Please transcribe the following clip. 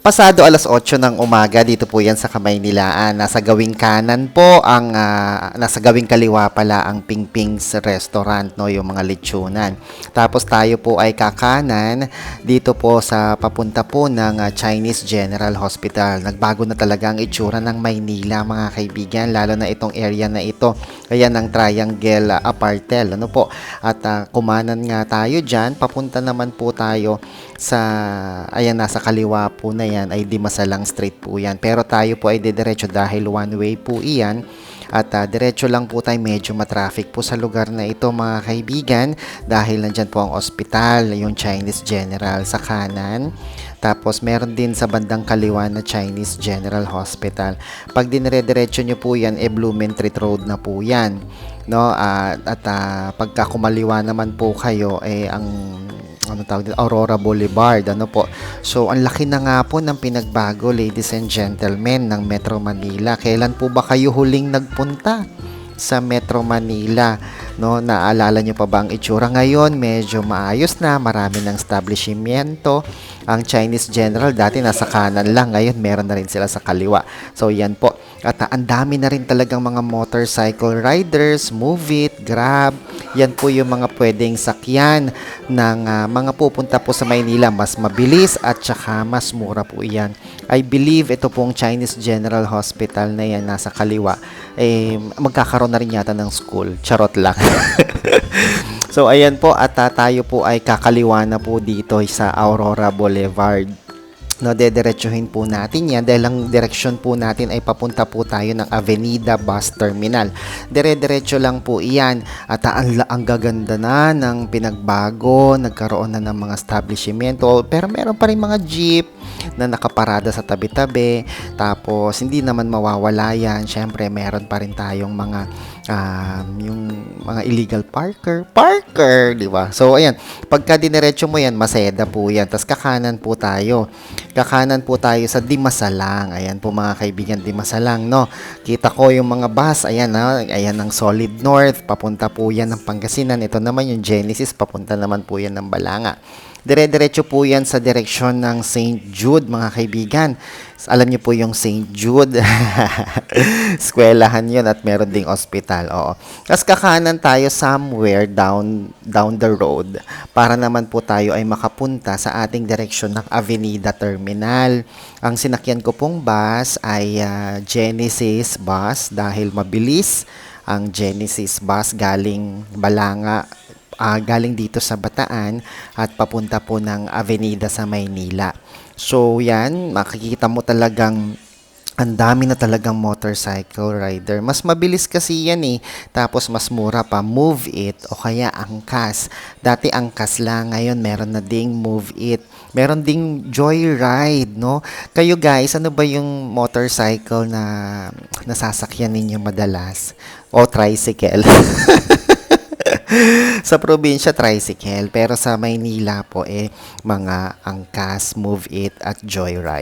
Pasado alas 8 ng umaga, dito po yan sa Kamaynilaan. Nasa gawing kanan po, ang, ah, nasa gawing kaliwa pala ang Ping Ping's Restaurant, no, yung mga lechonan. Tapos tayo po ay kakanan dito po sa papunta po ng ah, Chinese General Hospital. Nagbago na talaga ang itsura ng Maynila, mga kaibigan, lalo na itong area na ito. Ayan ang Triangle Apartel, ano po. At ah, kumanan nga tayo dyan, papunta naman po tayo sa, ayan, nasa kaliwa po na yan, ay Dimasalang Street po yan. Pero tayo po ay didiretso dahil one way po iyan. At ah, diretso lang po tayo, medyo matraffic po sa lugar na ito mga kaibigan dahil nandyan po ang ospital, yung Chinese General sa kanan. Tapos meron din sa bandang kaliwa na Chinese General Hospital. Pag dinire-diretso nyo po yan, e Blumentritt Road na po yan. No, at at ah, pagka kumaliwa naman po kayo, eh ang ano tawag dito, Aurora Boulevard, ano po. So, ang laki na nga po ng pinagbago, ladies and gentlemen, ng Metro Manila. Kailan po ba kayo huling nagpunta sa Metro Manila? No, naalala nyo pa ba ang itsura ngayon? Medyo maayos na, marami ng establishmento. Ang Chinese General dati nasa kanan lang, ngayon meron na rin sila sa kaliwa. So, yan po. At ah, ang dami na rin talagang mga motorcycle riders, Move It, Grab. Yan po yung mga pwedeng sakyan ng ah, mga pupunta po sa Maynila. Mas mabilis at saka mas mura po yan. I believe ito pong Chinese General Hospital na yan nasa kaliwa. Eh, magkakaroon na rin yata ng school. Charot lang. so, ayan po. At ah, tayo po ay kakaliwa na po dito sa Aurora Boulevard no, dediretsuhin po natin yan dahil ang direksyon po natin ay papunta po tayo ng Avenida Bus Terminal. Dire-diretso lang po iyan. At ang, ang gaganda na ng pinagbago, nagkaroon na ng mga establishmento. Pero meron pa rin mga jeep na nakaparada sa tabi-tabi. Tapos hindi naman mawawala yan. Syempre meron pa rin tayong mga um, yung mga illegal parker. Parker di ba? So ayan. Pagka diniretso mo yan maseda po yan. Tapos kakanan po tayo. Kakanan po tayo sa Dimasalang. Ayan po mga kaibigan Dimasalang no? Kita ko yung mga bus. Ayan na ayan ang Solid North. Papunta po yan ng Pangasinan. Ito naman yung Genesis. Papunta naman po yan ng Balanga. Dire-diretso po yan sa direksyon ng St. Jude, mga kaibigan. Alam niyo po yung St. Jude. Eskwelahan yun at meron ding ospital. Oo. Tapos kakanan tayo somewhere down, down the road para naman po tayo ay makapunta sa ating direksyon ng Avenida Terminal. Ang sinakyan ko pong bus ay ah, Genesis bus dahil mabilis ang Genesis bus galing Balanga ah, galing dito sa Bataan at papunta po ng Avenida sa Maynila. So yan, makikita mo talagang ang dami na talagang motorcycle rider. Mas mabilis kasi yan eh. Tapos mas mura pa. Move it o kaya angkas. Dati angkas lang. Ngayon meron na ding move it. Meron ding joyride, no? Kayo guys, ano ba yung motorcycle na nasasakyan ninyo madalas? O tricycle? sa probinsya tricycle pero sa Maynila po eh mga angkas, move it at joyride.